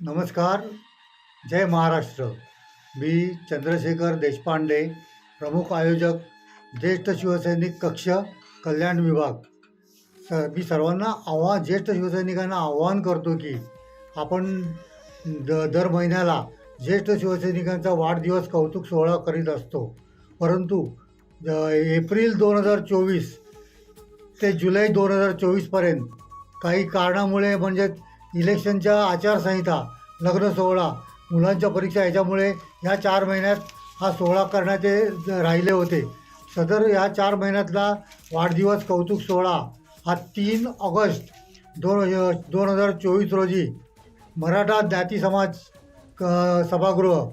नमस्कार. जय महाराष्ट्र. मी चंद्रशेखर देशपांडे प्रमुख आयोजक ज्येष्ठ शिवसैनिक कक्ष कल्याण विभाग. स मी सर्वांना आव्हान ज्येष्ठ शिवसैनिकांना आव्हान करतो की आपण द दर महिन्याला ज्येष्ठ शिवसैनिकांचा वाढदिवस कौतुक सोहळा करीत असतो. परंतु एप्रिल दोन हजार चोवीस ते जुलै दोन हजार चोवीसपर्यंत काही कारणामुळे म्हणजे इलेक्शनच्या आचारसंहिता लग्न सोहळा मुलांच्या परीक्षा याच्यामुळे ह्या चार महिन्यात हा सोहळा करण्याचे राहिले होते. सदर या चार महिन्यातला वाढदिवस कौतुक सोहळा हा तीन ऑगस्ट दोन दोन हजार चोवीस रोजी मराठा ज्ञाती समाज क सभागृह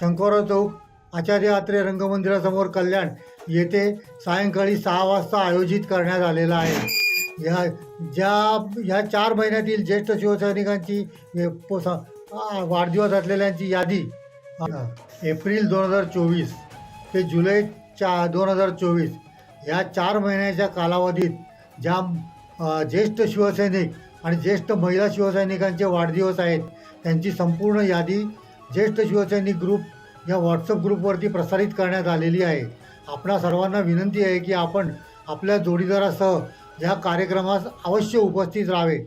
शंकरराव चौक आचार्य आत्रे रंगमंदिरासमोर कल्याण येथे सायंकाळी सहा वाजता आयोजित करण्यात आलेला आहे. या ज्या या चार महिन्यातील ज्येष्ठ शिवसैनिकांची वाढदिवस असलेल्यांची यादी. एप्रिल दोन हजार चोवीस ते जुलै चा दोन हजार चोवीस या चार महिन्याच्या कालावधीत ज्या ज्येष्ठ शिवसैनिक आणि ज्येष्ठ महिला शिवसैनिकांचे वाढदिवस आहेत त्यांची संपूर्ण यादी ज्येष्ठ शिवसैनिक ग्रुप या व्हॉट्सअप ग्रुपवरती प्रसारित करण्यात आलेली आहे. आपणा सर्वांना विनंती आहे की आपण आपल्या जोडीदारासह ह्या कार्यक्रमास अवश्य उपस्थित राहावे.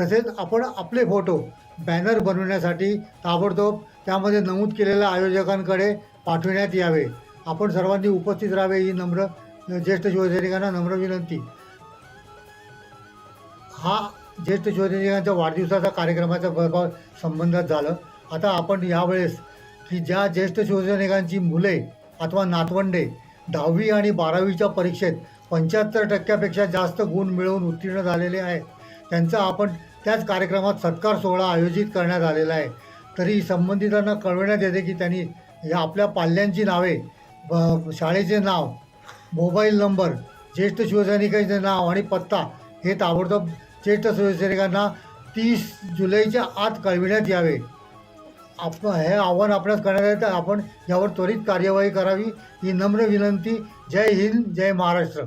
तसेच आपण आपले फोटो बॅनर बनवण्यासाठी ताबडतोब त्यामध्ये नमूद केलेल्या आयोजकांकडे पाठविण्यात यावे. आपण सर्वांनी उपस्थित राहावे ही नम्र ज्येष्ठ शिवसैनिकांना नम्र विनंती. हा ज्येष्ठ शिवसैनिकांच्या वाढदिवसाचा कार्यक्रमाचा ब- संबंधात झालं. आता आपण यावेळेस की ज्या ज्येष्ठ शिवसैनिकांची मुले अथवा नातवंडे दहावी आणि बारावीच्या परीक्षेत पंच्याहत्तर टक्क्यापेक्षा जास्त गुण मिळवून उत्तीर्ण झालेले आहेत. त्यांचा आपण त्याच कार्यक्रमात सत्कार सोहळा आयोजित करण्यात आलेला आहे. तरी संबंधितांना कळविण्यात येते की त्यांनी या आपल्या पाल्यांची नावे ब- शाळेचे नाव मोबाईल नंबर ज्येष्ठ शिवसैनिकांचे नाव आणि पत्ता हे ताबडतोब ज्येष्ठ शिवसैनिकांना तीस जुलैच्या आत कळविण्यात यावे. आप हे आव्हान आपल्यास करण्यात आहे तर आपण यावर त्वरित कार्यवाही करावी. ही नम्र विनंती. जय हिंद जय महाराष्ट्र.